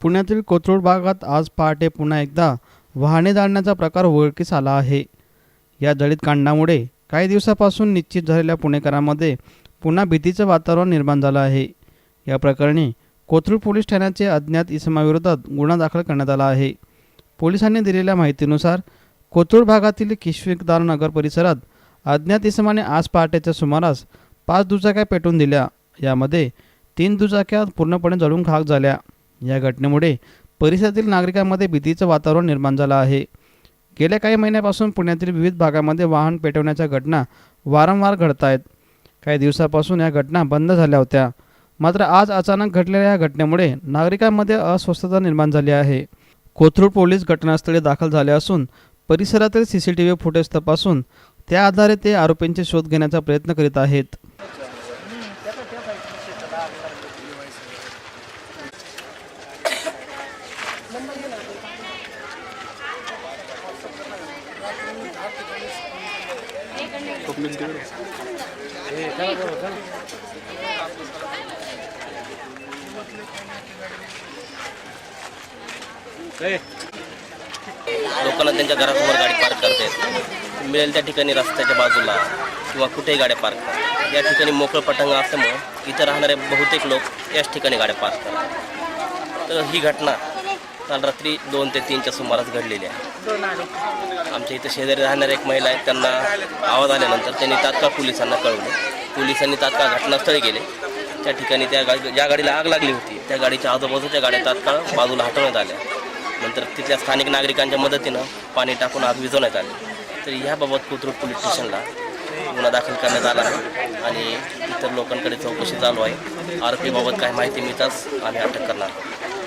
पुण्यातील कोथरूड भागात आज पहाटे पुन्हा एकदा वाहने जाळण्याचा प्रकार उघडकीस आला आहे. या दलित कांडामुळे काही दिवसापासून निश्चित झालेल्या पुणेकरांमध्ये पुन्हा भीतीचं वातावरण निर्माण झालं आहे. या प्रकरणी कोथरूड पोलीस ठाण्याचे अज्ञात इसमाविरोधात गुन्हा दाखल करण्यात आला आहे. पोलिसांनी दिलेल्या माहितीनुसार कोथरूड भागातील किशविकदार नगर परिसरात अज्ञात इसमाने आज पहाटेच्या सुमारास पाच दुचाक्या पेटवून दिल्या. यामध्ये तीन दुचाक्या पूर्णपणे जळून खाक झाल्या. या घटनेमुळे परिसरातील नागरिकांमध्ये भीतीचं वातावरण निर्माण झालं आहे. गेल्या काही महिन्यापासून पुण्यातील विविध भागामध्ये वाहन पेटवण्याच्या घटना वारंवार घडत आहेत काही दिवसापासून या घटना बंद झाल्या होत्या. मात्र आज अचानक घडलेल्या या घटनेमुळे नागरिकांमध्ये अस्वस्थता निर्माण झाली आहे. कोथरूड पोलीस घटनास्थळी दाखल झाले असून परिसरातील C C T V footage तपासून त्या आधारे ते आरोपींचे शोध घेण्याचा प्रयत्न करीत आहेत. लोकांना त्यांच्या घरासमोर गाडी पार्क करतात मिळेल त्या ठिकाणी रस्त्याच्या बाजूला किंवा कुठेही गाड्या पार्क करतात या ठिकाणी मोकळं पटांगण असल्यामुळं इथं राहणारे बहुतेक लोक याच ठिकाणी गाड्या पार्क करतात. तर ही घटना काल रात्री दोन ते तीनच्या सुमारास घडलेली आहे. आमच्या इथं शेजारी राहणाऱ्या एक महिला आहेत त्यांना आवाज आल्यानंतर त्यांनी तात्काळ पोलिसांना कळवलं. पोलिसांनी तात्काळ घटनास्थळी गेले. त्या ठिकाणी त्या गाडी ज्या गाडीला आग लागली होती त्या गाडीच्या आजूबाजूच्या गाड्या तात्काळ बाजूला हटवण्यात आल्या. नंतर तिथल्या स्थानिक नागरिकांच्या मदतीनं पाणी टाकून आग विझवण्यात आली. तर याबाबत कोथरूड पोलीस स्टेशनला गुन्हा दाखल करण्यात आला आहे आणि इतर लोकांकडे चौकशी चालू आहे. आरोपीबाबत काय माहिती मिळताच आम्ही अटक करणार आहोत.